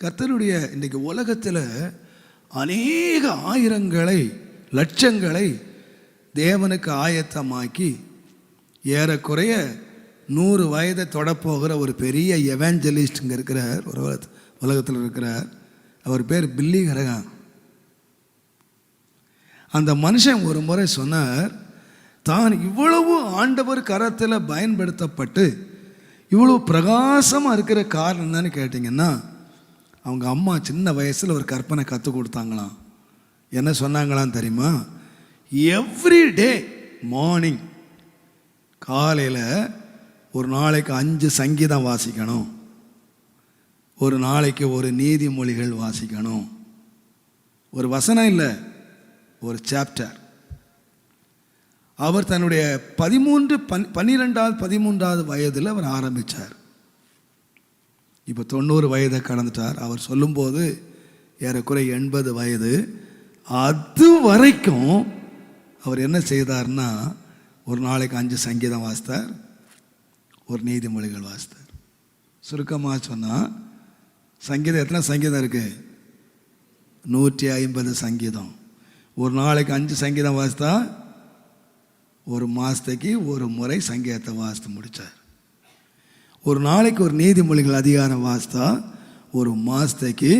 கர்த்தருடைய இன்றைக்கு உலகத்தில் அநேக ஆயிரங்களை லட்சங்களை தேவனுக்கு ஆயத்தமாக்கி ஏறக்குறைய நூறு வயதை தொடப்போகிற ஒரு பெரிய எவாஞ்சலிஸ்ட் இருக்கிறார் ஒரு உலகத்தில் இருக்கிறார். அவர் பேர் பில்லி கரகான் அந்த மனுஷன் ஒரு முறை சொன்னார் தான் இவ்வளவு ஆண்டவர் கரத்தில் பயன்படுத்தப்பட்டு இவ்வளவு பிரகாசமாக இருக்கிற காரணம் என்னன்னு கேட்டிங்கன்னா அவங்க அம்மா சின்ன வயசில் ஒரு கற்பனை கற்றுக் கொடுத்தாங்களாம். என்ன சொன்னாங்களாம் தெரியுமா? எவ்ரி டே மார்னிங் காலையில் ஒரு நாளைக்கு அஞ்சு சங்கீதம் வாசிக்கணும். ஒரு நாளைக்கு ஒரு நீதிமொழிகள் வாசிக்கணும். ஒரு வசனம் இல்லை ஒரு சாப்டர் அவர் தன்னுடைய பதிமூன்று பன் பன்னிரெண்டாவது பதிமூன்றாவது வயதில் அவர் ஆரம்பித்தார் இப்போ தொண்ணூறு வயதை கடந்துட்டார். அவர் சொல்லும்போது ஏறக்குறை எண்பது வயது. அது வரைக்கும் அவர் என்ன செய்தார்னா ஒரு நாளைக்கு அஞ்சு சங்கீதம் வாசித்தார். ஒரு நீதிமொழிகள் வாசித்தார். சுருக்கமாக சொன்னால் சங்கீதம் எத்தனை சங்கீதம் இருக்குது நூற்றி ஐம்பது சங்கீதம். ஒரு நாளைக்கு அஞ்சு சங்கீதம் வாசித்தா ஒரு மாதத்துக்கு ஒரு முறை சங்கீதத்தை வாசித்து முடித்தார் ஒரு நாளைக்கு ஒரு நீதிமொழிகள் அதிகாரம் வாசித்தா ஒரு மாதத்துக்கு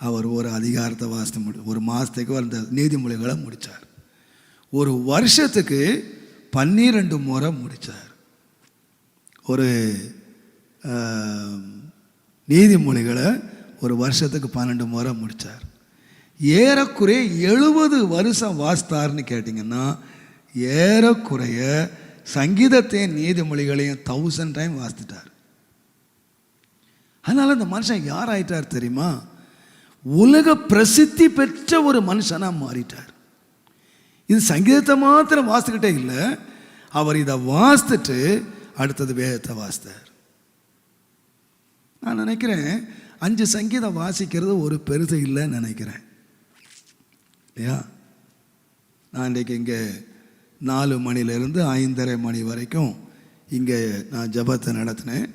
அவர் ஒரு அதிகாரத்தை வாசித்து முடி ஒரு மாதத்துக்கு அந்த நீதிமொழிகளை முடித்தார் ஒரு வருஷத்துக்கு பன்னிரெண்டு முறை முடித்தார் ஒரு நீதிமொழிகளை ஒரு வருஷத்துக்கு பன்னெண்டு முறை முடித்தார் ஏறக்குறைய எழுபது வருஷம் வாசித்தார்னு கேட்டிங்கன்னா ஏறக்குறைய சங்கீதத்தையும் நீதிமொழிகளையும் தௌசண்ட் டைம் வாசித்துட்டார். அதனால் அந்த மனுஷன் யார் ஆயிட்டார் தெரியுமா? உலக பிரசித்தி பெற்ற ஒரு மனுஷனாக மாறிட்டார். இது சங்கீதத்தை மாத்திரம் வாசிக்கிட்டே இல்லை அவர் இதை வாசித்துட்டு அடுத்தது வேதத்தை வாசித்தார். நான் நினைக்கிறேன் அஞ்சு சங்கீதம் வாசிக்கிறது ஒரு பெருசு இல்லைன்னு நினைக்கிறேன். இல்லையா? நான் இன்றைக்கு இங்கே நாலு மணிலேருந்து ஐந்தரை மணி வரைக்கும் இங்கே நான் ஜபத்தை நடத்தினேன்.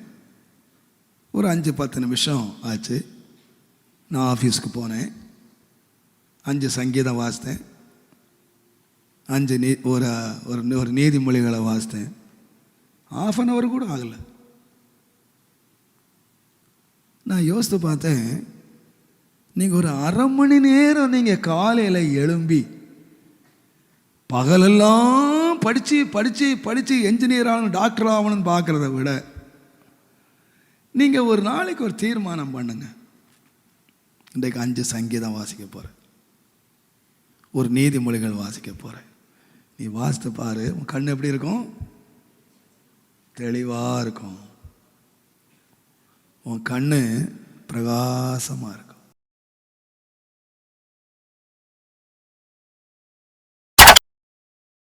ஒரு அஞ்சு பத்து நிமிஷம் ஆச்சு. நான் ஆஃபீஸ்க்கு போனேன். அஞ்சு சங்கீதம் வாசித்தேன். அஞ்சு நீ ஒரு ஒரு ஒரு நீதிமொழிகளை வாசித்தேன். ஆஃப் அன் ஹவர் கூட ஆகலை. நான் யோசித்து பார்த்தேன் நீங்கள் ஒரு அரை மணி நேரம் நீங்கள் காலையில் எழும்பி பகலெல்லாம் படித்து படித்து படித்து என்ஜினியர் ஆகணும் டாக்டர் ஆகணும்னு பார்க்குறத விட நீங்கள் ஒரு நாளைக்கு ஒரு தீர்மானம் பண்ணுங்க. இன்றைக்கு அஞ்சு சங்கீதம் வாசிக்க போகிறேன் ஒரு நீதிமொழிகள் வாசிக்க போகிறேன் நீ வாசித்து பாரு. உன் கண் எப்படி இருக்கும்? தெளிவாக இருக்கும். உன் கண் பிரகாசமாக இருக்கும்.